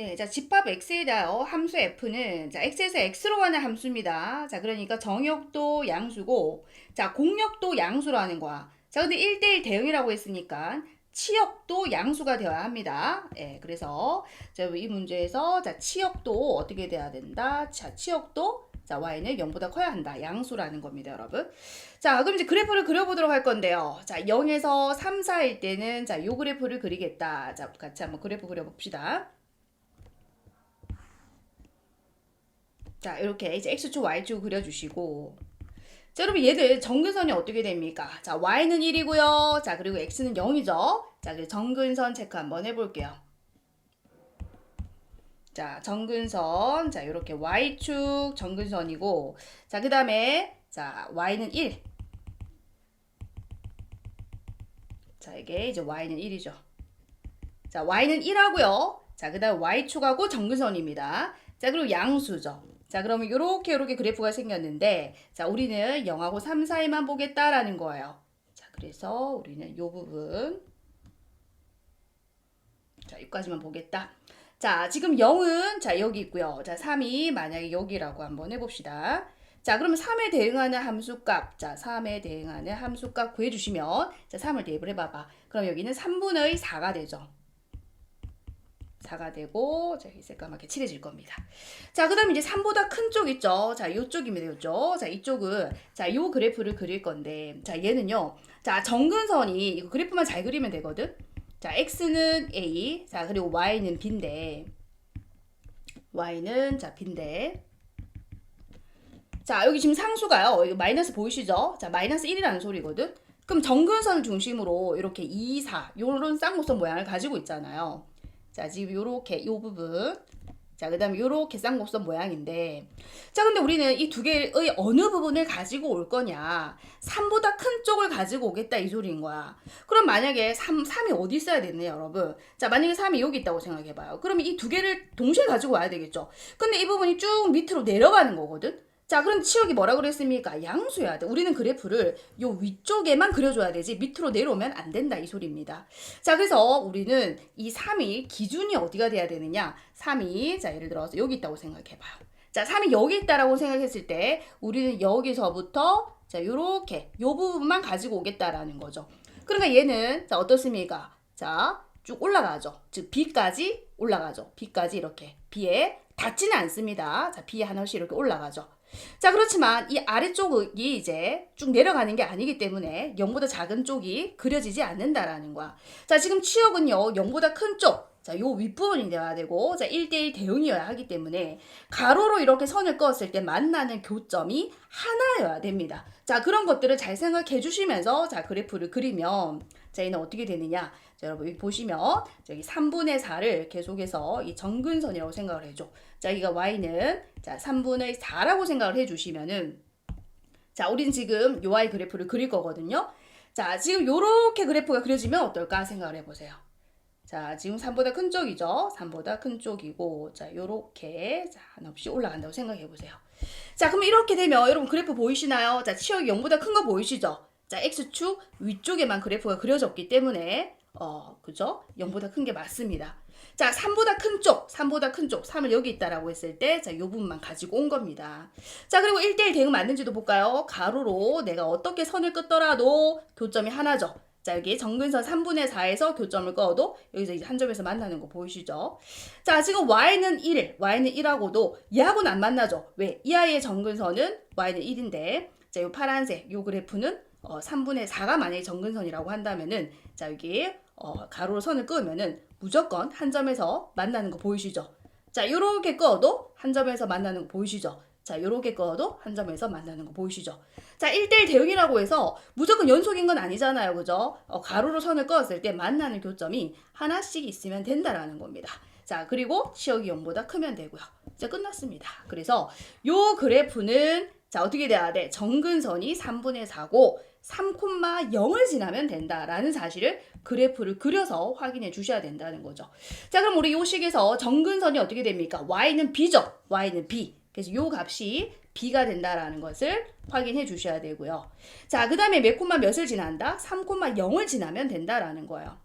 네, 자, 집합 x에 대하여 함수 f는 자, x에서 x로 가는 함수입니다. 자, 그러니까 정역도 양수고, 자, 공역도 양수라는 거야. 자, 근데 1대1 대응이라고 했으니까 치역도 양수가 되어야 합니다. 예, 그래서 자, 이 문제에서 자, 치역도 어떻게 돼야 된다? 자, 치역도 자, y는 0보다 커야 한다. 양수라는 겁니다, 여러분. 자, 그럼 이제 그래프를 그려보도록 할 건데요. 자, 0에서 3, 4일 때는 자, 요 그래프를 그리겠다. 자, 같이 한번 그래프 그려봅시다. 자, 이렇게 이제 x축, y축 그려주시고. 자, 여러분 얘들 정근선이 어떻게 됩니까? 자, y는 1이고요. 자, 그리고 x는 0이죠. 자, 그 정근선 체크 한번 해볼게요. 자, 정근선. 자, 이렇게 y축 정근선이고. 자, 그 다음에 자, y는 1. 자, 이게 이제 y는 1이죠. 자, y는 1하고요. 자, 그 다음 y축하고 정근선입니다. 자, 그리고 양수죠. 자, 그러면 이렇게 이렇게 그래프가 생겼는데, 자, 우리는 0하고 3 사이만 보겠다라는 거예요. 자, 그래서 우리는 이 부분, 자, 여기까지만 보겠다. 자, 지금 0은 자, 여기 있고요. 자, 3이 만약에 여기라고 한번 해 봅시다. 자, 그러면 3에 대응하는 함수값, 자, 3에 대응하는 함수값 구해 주시면, 자, 3을 대입을 해 봐봐. 그럼 여기는 3분의 4가 되죠. 4가 되고 자, 이 새까맣게 칠해질 겁니다. 자, 그 다음에 이제 3보다 큰 쪽 있죠. 자, 요쪽입니다. 요쪽. 자, 이쪽은 자, 요 그래프를 그릴 건데 자, 얘는요. 자, 정근선이 이거 그래프만 잘 그리면 되거든. 자, x는 a. 자, 그리고 y는 b인데 y는 자, b인데 자, 여기 지금 상수가요. 이거 마이너스 보이시죠? 자, 마이너스 1이라는 소리거든. 그럼 정근선을 중심으로 이렇게 2, 4 요런 쌍곡선 모양을 가지고 있잖아요. 자, 지금 요렇게 요 부분. 자, 그다음에 요렇게 쌍곡선 모양인데. 자, 근데 우리는 이 두 개의 어느 부분을 가지고 올 거냐? 3보다 큰 쪽을 가지고 오겠다 이 소리인 거야. 그럼 만약에 3 3이 어디 있어야 되네, 여러분. 자, 만약에 3이 여기 있다고 생각해 봐요. 그러면 이 두 개를 동시에 가지고 와야 되겠죠. 근데 이 부분이 쭉 밑으로 내려가는 거거든. 자, 그럼 치역이 뭐라 그랬습니까? 양수여야 돼. 우리는 그래프를 요 위쪽에만 그려줘야 되지 밑으로 내려오면 안 된다 이 소리입니다. 자, 그래서 우리는 이 3이 기준이 어디가 돼야 되느냐? 3이 자, 예를 들어서 여기 있다고 생각해봐요. 자, 3이 여기 있다라고 생각했을 때 우리는 여기서부터 자, 요렇게 요 부분만 가지고 오겠다라는 거죠. 그러니까 얘는 자, 어떻습니까? 자, 쭉 올라가죠. 즉 B까지 올라가죠. B까지 이렇게 B에 닿지는 않습니다. 자, B에 하나씩 이렇게 올라가죠. 자, 그렇지만 이 아래쪽이 이제 쭉 내려가는 게 아니기 때문에 0보다 작은 쪽이 그려지지 않는다라는 거야. 자, 지금 취역은요, 0보다 큰 쪽. 자, 요 윗부분이 되어야 되고, 자, 1대1 대응이어야 하기 때문에 가로로 이렇게 선을 그었을 때 만나는 교점이 하나여야 됩니다. 자, 그런 것들을 잘 생각해 주시면서 자, 그래프를 그리면 자, 얘는 어떻게 되느냐? 자, 여러분 여기 보시면 저기 3분의 4를 계속해서 이 정근선이라고 생각을 해줘. 자, 여기가 y는 자, 3분의 4라고 생각을 해 주시면은 자, 우린 지금 요 y 그래프를 그릴 거거든요. 자, 지금 요렇게 그래프가 그려지면 어떨까 생각을 해 보세요. 자, 지금 3보다 큰 쪽이죠. 3보다 큰 쪽이고, 자, 요렇게, 자, 한없이 올라간다고 생각해 보세요. 자, 그럼 이렇게 되면 여러분 그래프 보이시나요? 자, 치역이 0보다 큰 거 보이시죠? 자, X축 위쪽에만 그래프가 그려졌기 때문에, 어, 그죠? 0보다 큰 게 맞습니다. 자, 3보다 큰 쪽, 3보다 큰 쪽, 3을 여기 있다라고 했을 때, 자, 요 부분만 가지고 온 겁니다. 자, 그리고 1대1 대응 맞는지도 볼까요? 가로로 내가 어떻게 선을 긋더라도 교점이 하나죠. 자, 여기 정근선 3분의 4에서 교점을 그어도 여기서 이제 한 점에서 만나는 거 보이시죠? 자, 지금 y는 1, y는 1하고도 얘하고는 안 만나죠. 왜? 이 아이의 정근선은 y는 1인데, 자, 요 파란색, 요 그래프는 어, 3분의 4가 만약에 정근선이라고 한다면은, 자, 여기 어, 가로로 선을 그으면은 무조건 한 점에서 만나는 거 보이시죠? 자, 요렇게 그어도 한 점에서 만나는 거 보이시죠? 자, 요렇게 그어도 한 점에서 만나는 거 보이시죠? 자, 1대1 대응이라고 해서 무조건 연속인 건 아니잖아요. 그죠? 어, 가로로 선을 그었을 때 만나는 교점이 하나씩 있으면 된다라는 겁니다. 자, 그리고 치역이 0보다 크면 되고요. 자, 끝났습니다. 그래서 요 그래프는 자, 어떻게 돼야 돼? 정근선이 3분의 4고 3,0을 지나면 된다라는 사실을 그래프를 그려서 확인해 주셔야 된다는 거죠. 자, 그럼 우리 요 식에서 정근선이 어떻게 됩니까? y는 b죠. y는 b. 그래서 요 값이 b가 된다라는 것을 확인해 주셔야 되고요. 자, 그 다음에 몇 콤마 몇을 지난다? 3,0을 지나면 된다라는 거예요.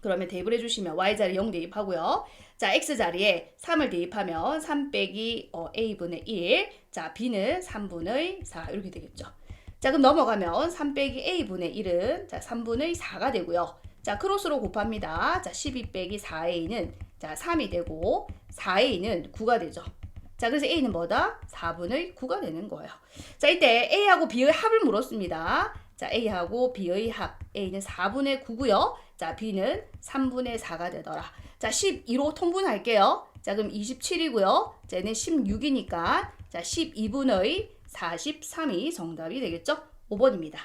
그러면 대입을 해주시면 y자리 0 대입하고요. 자, x 자리에 3을 대입하면 3 빼기 어, a분의 1. 자, b는 3분의 4 이렇게 되겠죠. 자, 그럼 넘어가면 3 빼기 a분의 1은 자, 3분의 4가 되고요. 자, 크로스로 곱합니다. 자, 12 빼기 4a는 자, 3이 되고 4a는 9가 되죠. 자, 그래서 a는 뭐다? 4분의 9가 되는 거예요. 자, 이때 a하고 b의 합을 물었습니다. 자, a하고 b의 합. a는 4분의 9고요. 자, b는 3분의 4가 되더라. 자, 12로 통분할게요. 자, 그럼 27이고요. 자, 얘는 16이니까 자, 12분의 43이 정답이 되겠죠? 5번입니다.